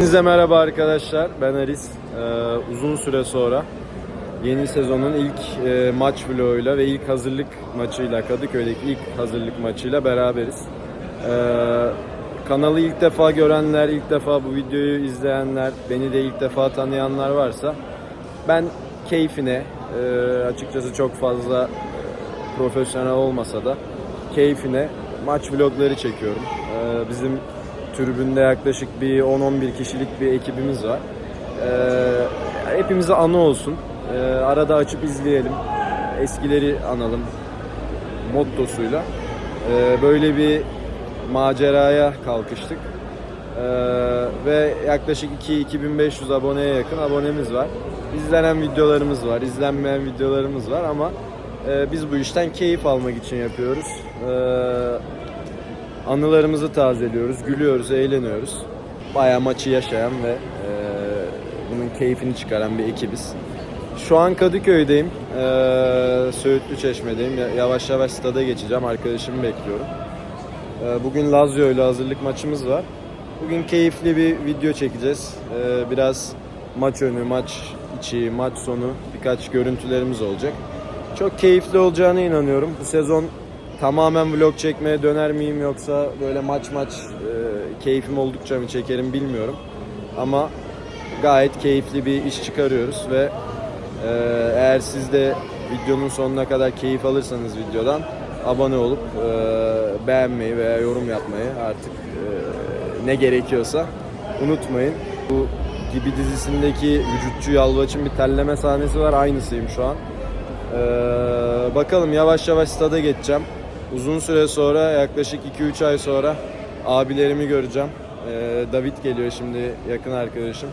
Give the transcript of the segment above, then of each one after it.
Hepinize merhaba arkadaşlar. Ben Aris. Ee, uzun süre sonra yeni sezonun ilk e, maç vloguyla ve ilk hazırlık maçıyla Kadıköy'deki ilk hazırlık maçıyla beraberiz. Ee, kanalı ilk defa görenler, ilk defa bu videoyu izleyenler, beni de ilk defa tanıyanlar varsa ben keyfine e, açıkçası çok fazla profesyonel olmasa da keyfine maç vlogları çekiyorum. Ee, bizim tribünde yaklaşık bir 10-11 kişilik bir ekibimiz var. Ee, hepimize anı olsun. Ee, arada açıp izleyelim. Eskileri analım mottosuyla. Ee, böyle bir maceraya kalkıştık. Ee, ve yaklaşık 2-2500 aboneye yakın abonemiz var. İzlenen videolarımız var, izlenmeyen videolarımız var ama e, biz bu işten keyif almak için yapıyoruz. Ee, anılarımızı tazeliyoruz, gülüyoruz, eğleniyoruz. Bayağı maçı yaşayan ve e, bunun keyfini çıkaran bir ekibiz. Şu an Kadıköy'deyim, e, Söğütlü Çeşme'deyim. Ya- Yavaş yavaş stada geçeceğim, arkadaşımı bekliyorum. E, bugün Lazio ile hazırlık maçımız var. Bugün keyifli bir video çekeceğiz. E, biraz maç önü, maç içi, maç sonu birkaç görüntülerimiz olacak. Çok keyifli olacağına inanıyorum. Bu sezon tamamen vlog çekmeye döner miyim yoksa böyle maç maç e, keyfim oldukça mı çekerim bilmiyorum. Ama gayet keyifli bir iş çıkarıyoruz ve e, eğer siz de videonun sonuna kadar keyif alırsanız videodan abone olup e, beğenmeyi veya yorum yapmayı artık e, ne gerekiyorsa unutmayın. Bu gibi dizisindeki vücutçu Yalvaç'ın bir telleme sahnesi var aynısıyım şu an. Ee, bakalım yavaş yavaş stada geçeceğim. Uzun süre sonra yaklaşık 2-3 ay sonra abilerimi göreceğim. Ee, David geliyor şimdi yakın arkadaşım.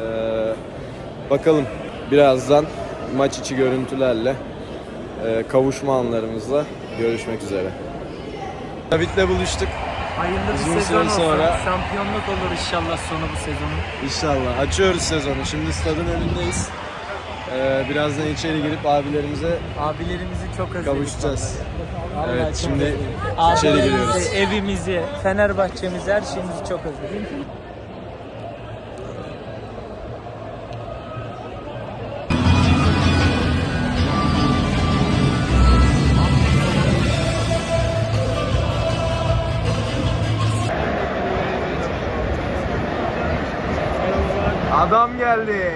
Ee, bakalım birazdan maç içi görüntülerle e, kavuşma anlarımızla görüşmek üzere. David'le buluştuk. Hayırlı Uzun bir sezon olsun. sonra- Şampiyonluk olur inşallah sonu bu sezonun. İnşallah. Açıyoruz sezonu. Şimdi stadın önündeyiz. Ee, birazdan içeri girip abilerimize Abilerimizi çok özledik. kavuşacağız. vallahi. Evet, çok şimdi özledik. içeri Abilerimizi, giriyoruz. Evimizi, Fenerbahçemizi, her şeyimizi çok özledik. Adam geldi.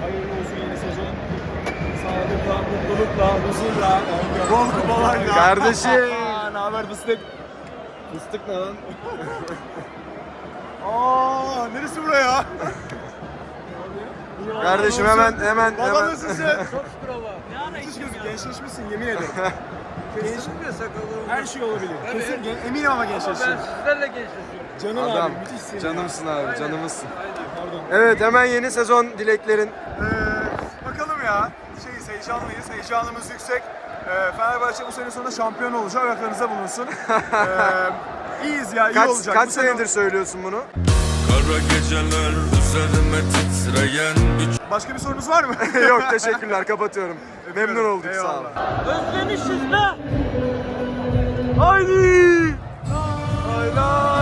Hayırlı olsun yeni sezon. Sağlıkla, mutlulukla, huzurla, bol kupalarla. Kardeşim. ne haber fıstık? Fıstık ne lan? Aa, neresi buraya? Kardeşim hemen hemen Baba hemen. nasılsın? Çok şükür Allah. Müthiş gözük, gençleşmişsin yemin ederim. Gençleşmiyor sakalı. Her şey olabilir. Kesin, gen- eminim ama gençleşsin. sizlerle gençleşiyorum. Canım Adam. abi, müthişsin. ya. Canımsın abi, canımızsın. Pardon. Evet hemen yeni sezon dileklerin. Ee, bakalım ya. Heyecanlıyız. Heyecanımız yüksek. Ee, Fenerbahçe bu sene sonunda şampiyon olacak. Ayaklarınıza bulunsun. Ee, iyiyiz ya, iyi Kaç olacak. kaç Bu sene- senedir söylüyorsun bunu? Kara geceler üzerime titreyen bir Başka bir sorunuz var mı? Yok teşekkürler kapatıyorum. Memnun olduk sağ olun. Özlemişiz be. Haydi. Zaman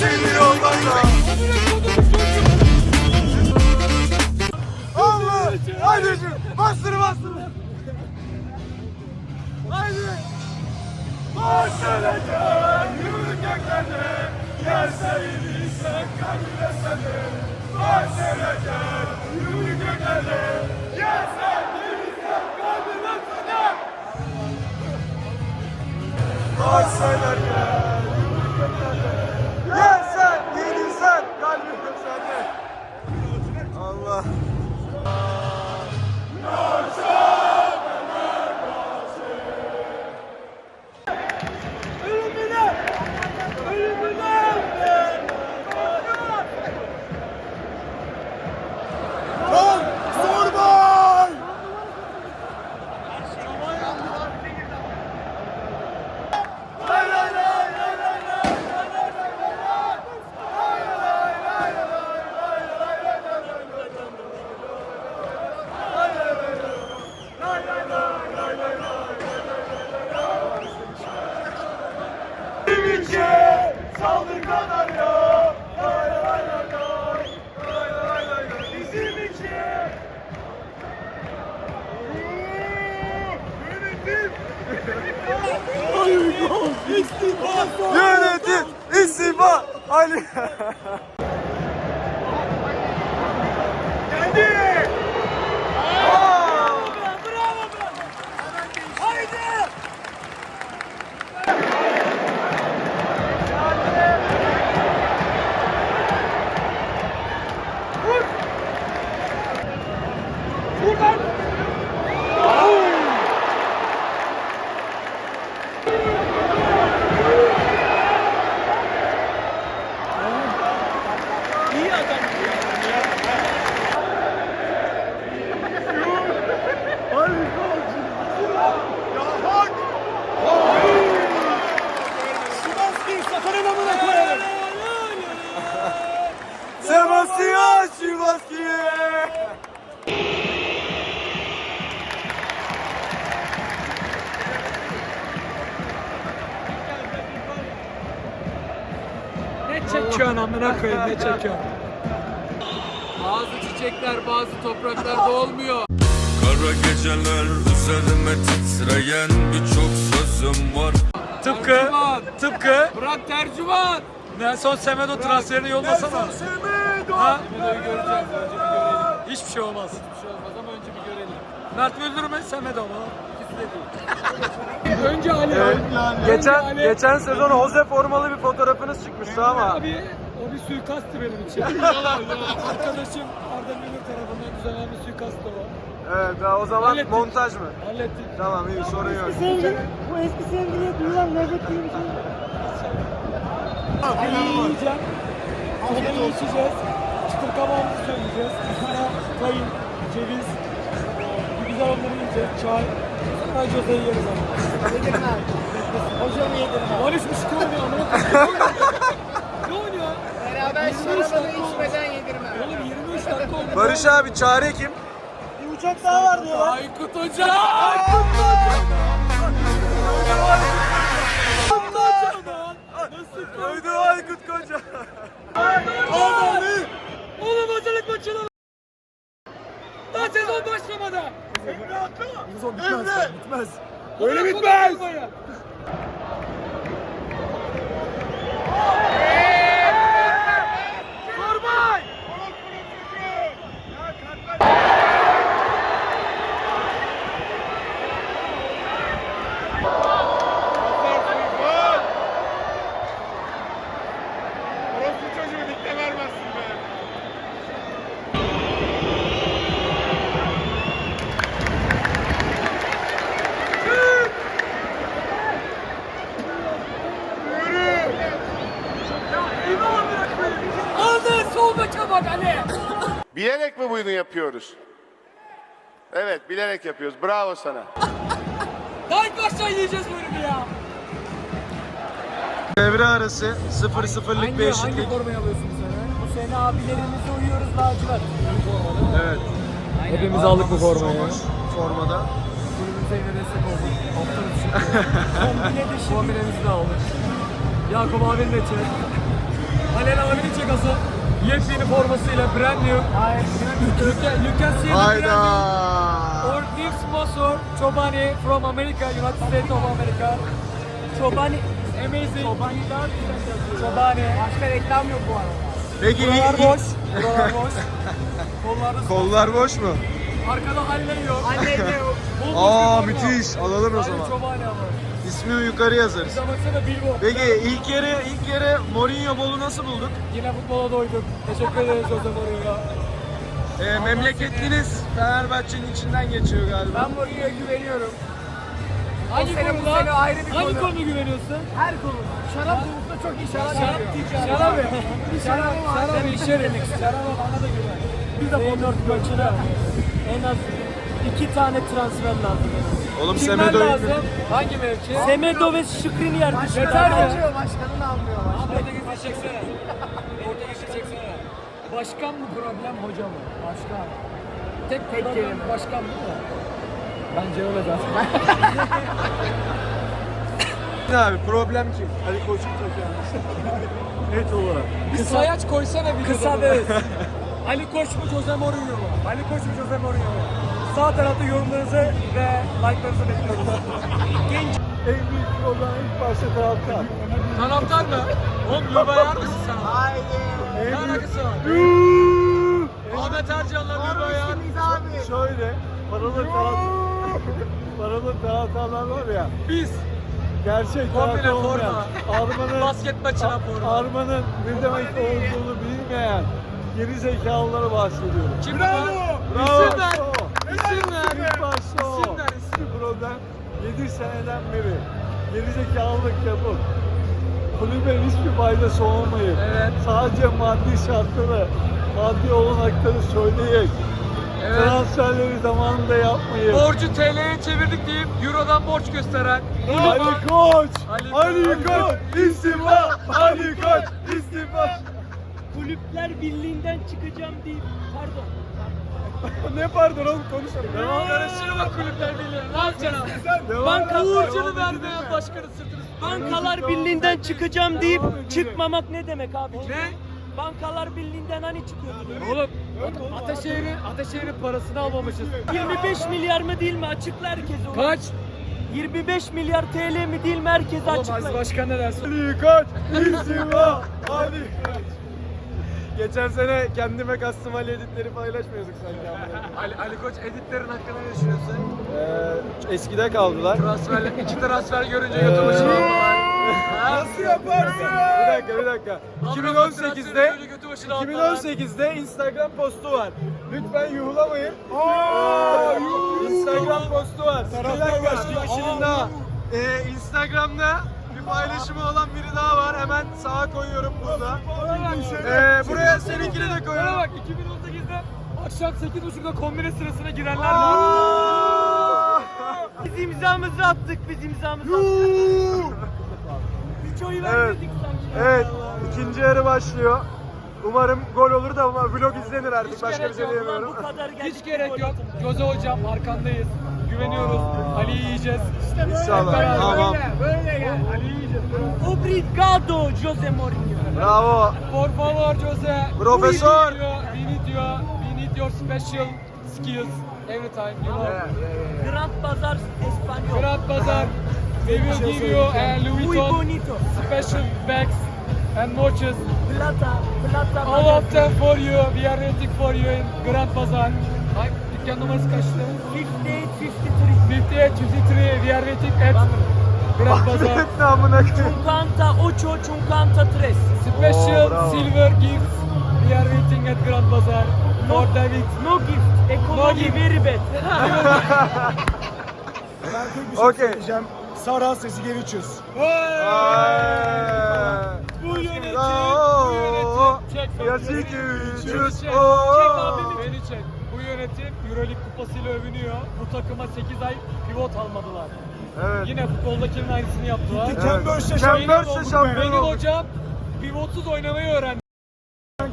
seni yollarda. Allah! Haydi şu- bastır bastır. Haydi. Başlayacak yürü göklerde. Gelseydi sen kalbine sende. Başlayacak yürü göklerde. Gelseydi sen kalbine sende. Başlayacak Ali. ne çekiyorsun? Bazı çiçekler bazı topraklarda olmuyor. Kara geceler üzerime titreyen birçok sözüm var Tıpkı, Tercüman. tıpkı Bırak tercüman. Nelson Semedo transferini yollasana. Semedo. Ha? Videoyu göreceğiz. Önce bir görelim. Hiçbir şey olmaz. Bir şey olmaz ama önce bir görelim. Mert Müldür mü Semedo mu? İkisi de değil. önce Ali. Geçen geçen sezon Jose formalı bir fotoğrafınız çıkmıştı ama. Abi bir suikasttı benim için. Arkadaşım Arda Müldür tarafından düzenlenen bir suikasttı o. Evet ha, o zaman Hallettik. montaj mı? Hallettik. Tamam iyi sorun yok. Sevgili, bu eski sevgiliye duyulan nefret gibi bir şey. Ali yiyeceğim. Kolayı içeceğiz. Çıtır kabağımızı söyleyeceğiz. Üstüne kayın, ceviz. Bir güzel onları yiyeceğiz. Çay. Sonra Jose'yi yeriz ama. Yedirme. Hocamı yedirme. Var buçuk oynuyor amına koyayım. Beraber şarabını içmeden yedirme. Oğlum 23 dakika oldu. Barış abi çare kim? Bir uçak daha var diyorlar. Aykut Hoca. Nasıl Öldü Aykut Koca. Oğlum hazırlık maçına. Daha sezon başlamadı. Emre Hakkı. Emre. Bitmez. Böyle bitmez. Çocuğu dikte vermezsin be. Bilerek mi bunu yapıyoruz? Evet, bilerek yapıyoruz. Bravo sana. Daha ilk baştan yiyeceğiz ya. Devre arası 0-0'lık bir eşitlik. Hangi formayı alıyorsun bu sene? Bu sene abilerimize uyuyoruz lacivert. Evet. Hepimiz aldık bu formayı. Formada. Kulübümüze yine destek olduk. Hafta içi. Kombine de şimdi. Kombinemizi de aldık. Yakup abinin de çek. Alen abinin çek asıl. Yepyeni formasıyla brand new. Hayır. The Hayda. brand new. Our new sponsor, Chobani from America, United States of America. Chobani. Amazing. Chobani. Başka reklam yok bu arada. Peki Buralar iyi- boş. Buralar boş. Kollarda Kollar boş mu? Arkada halle yok. Halle yok. Aa müthiş. Alalım o zaman. Çobani ama. İsmini yukarı yazarız. Bize baksana Bilbo. Peki ilk yarı ilk yarı Mourinho Bol'u nasıl bulduk? Yine futbola doyduk. Teşekkür ederiz Jose Mourinho. Ee, memleketliniz Fenerbahçe'nin içinden geçiyor galiba. Ben Mourinho'ya güveniyorum. Hangi sene, bu sene ayrı bir Hangi konu. konuda güveniyorsun? Her konuda. Şarap konusunda çok iyi şarap Şarap yapıyor. diyeceğim. Şarap mı? Şarap, şarap içerim. Şarap bana da güven. Biz de Feyenoord maçına en az iki tane transfer lazım. Oğlum Kimler Semedo'yu lazım? Hangi mevki? Semedo ve Şükriniyer Başkanını Yeter mi? almıyor, başkanını almıyor. Portekiz'i çeksene. Portekiz'i çeksene. Başkan mı problem hoca mı? Başkan. Tek Tek problem kelime. başkan mı? Bence öyle zaten. Abi problem kim? Ali Koç'un da kendisi. Net olarak. Bir sayaç koysana bir Kısa ve Ali Koç mu Jose Mourinho mu? Ali Koç mu Jose Mourinho mu? Sağ tarafta yorumlarınızı ve like'larınızı bekliyoruz. En büyük problem ilk başta taraftar. Taraftar mı? Oğlum Lübayar mısın sen? Ne alakası var? Ahmet Ercan'la Lübayar. Şöyle, paralı taraftar, paralı taraftarlar var ya, Biz. gerçek Kombine taraftar olmayan, forma. Armanın, Basket maçına forma. Armanın ne demek olduğunu bilmeyen geri zekalılara bahsediyorum. Kim bu? Bravo. İsim ver. İsim ver. İlk başta o. İsim ver, isim. Bir problem 7 seneden beri geri zekalılık yapıp kulübe hiçbir faydası olmayıp Evet. sadece maddi şartları, maddi olanakları söyleyip Evet. transferleri zamanında yapmayıp Borcu TL'ye çevirdik deyip Euro'dan borç gösteren. Ali Koç! Ali Ali, Koç. Koç! İstifa! Ali Koç! İstifa! Kulüpler Birliği'nden çıkacağım deyip pardon. ne pardon oğlum konuşalım. Devam Karıştırma kulüpler birliği. Ne yapacaksın abi? Devam Banka Devam vermeyen başkanın sırtını Bankalar Birliği'nden çıkacağım deyip çıkmamak ne demek abi? Ne? Bankalar Birliği'nden hani çıkıyordunuz? Oğlum Ataşehir'in Ataşehir'in parasını almamışız. 25 milyar mı değil mi? Açıkla herkes onu. Kaç? 25 milyar TL mi değil mi? Herkes Oğlum Aziz açıkla. Başkan ne dersin? Ali Koç! İstifa! Ali Koç! Geçen sene kendime kastım Ali editleri paylaşmıyorduk sanki. Ali, Ali Koç editlerin hakkında ne düşünüyorsun? Ee, eskide kaldılar. Transfer, iki transfer görünce aldılar. Nasıl yaparsın? Bir dakika bir dakika. Amrabat transferi 2018'de görünce götü başına aldılar. 2018'de Instagram postu var. Lütfen yuhlamayın. Instagram postu var. Bir dakika bir kişinin daha. Ee, Instagram'da bir paylaşımı olan biri daha var. Hemen sağa koyuyorum burada. Ee, buraya seninkini de koyuyorum. bak 2018'de akşam 8.30'da kombine sırasına girenler var. Biz imzamızı attık, biz imzamızı attık. Hiç oy vermedik sanki. Evet, ikinci yarı başlıyor. Umarım gol olur da ama vlog izlenir artık. Başka bir şey diyemiyorum. Hiç gerek yok. Jose hocam arkandayız. Güveniyoruz. Ali'yi yiyeceğiz. İnşallah. Tamam. Ali'yi yiyeceğiz. Obrigado Jose Mourinho. Bravo. Por favor Jose. Profesor. We need your, we need your, special skills every time, you know. Grand Bazar Espanyol. Grand Bazaar. We will give you a Louis Vuitton bonito. special bags and watches. Plata, plata. All of them for you. We are waiting for you in Grand Bazaar. Ay, dükkan numarası kaçtı? 58, 53. 58 103. We are waiting at Grand Bazaar. Ne amına koyayım. Chuncanta 8, Chuncanta 3. Special Oh, bravo. silver gifts. We are waiting at Grand Bazaar for David. No gift. Economy gift. very bad. Okey. Sara sesi geri çöz. Bu yönetim, bu yönetim. Yasiki Çek, abimi. Beni çek. Bu yönetim Euroleague kupasıyla övünüyor. Bu takıma 8 ay pivot almadılar. Evet. Yine futboldakinin aynısını yaptılar. Benim, Böş'le şampiyon benim oldu. hocam pivotsuz oynamayı öğrendi.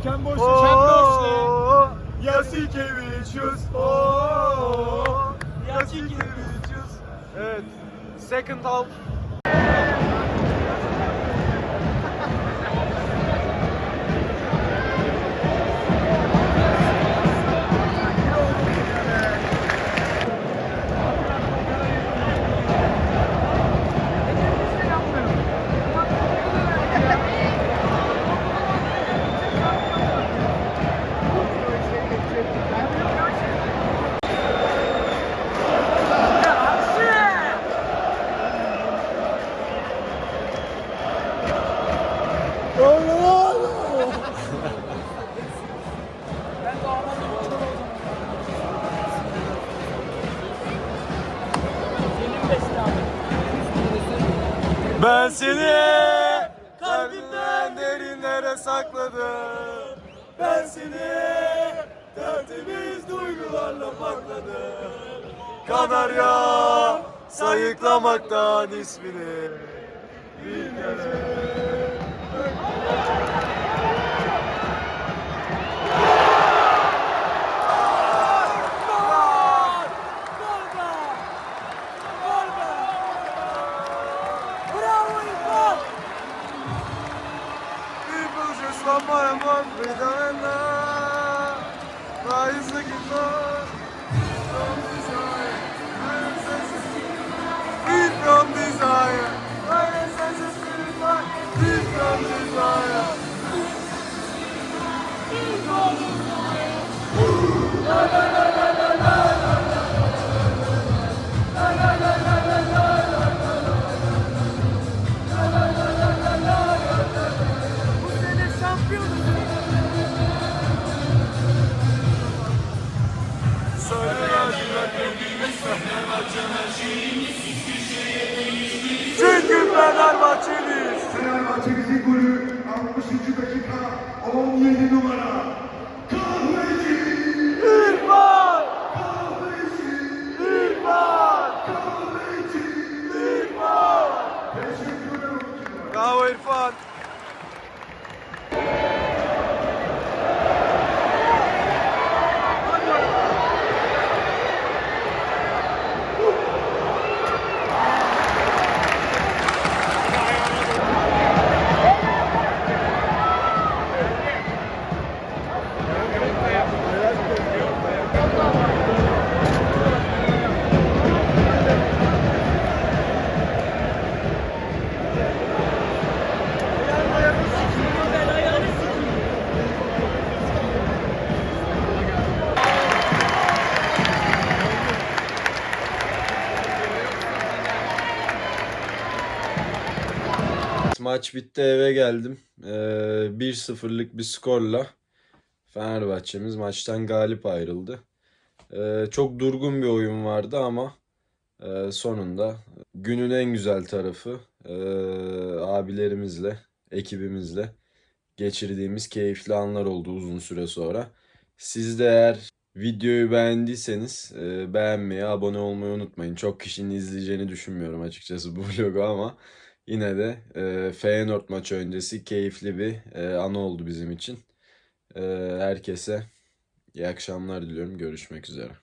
Ken Böş'le Oo. Yasiki Vicius. Oo. Yasiki Vicius. Evet. Second half. Kanarya sayıklamaktan ismini bilmez. Just one more, one more, with another. Rise again, Maç bitti eve geldim. Ee, 1-0'lık bir skorla Fenerbahçe'miz maçtan galip ayrıldı. Ee, çok durgun bir oyun vardı ama e, sonunda günün en güzel tarafı e, abilerimizle, ekibimizle geçirdiğimiz keyifli anlar oldu uzun süre sonra. Siz de eğer videoyu beğendiyseniz e, beğenmeyi, abone olmayı unutmayın. Çok kişinin izleyeceğini düşünmüyorum açıkçası bu vlogu ama yine de e, Feyenoord maçı öncesi keyifli bir e, anı oldu bizim için. E, herkese iyi akşamlar diliyorum. Görüşmek üzere.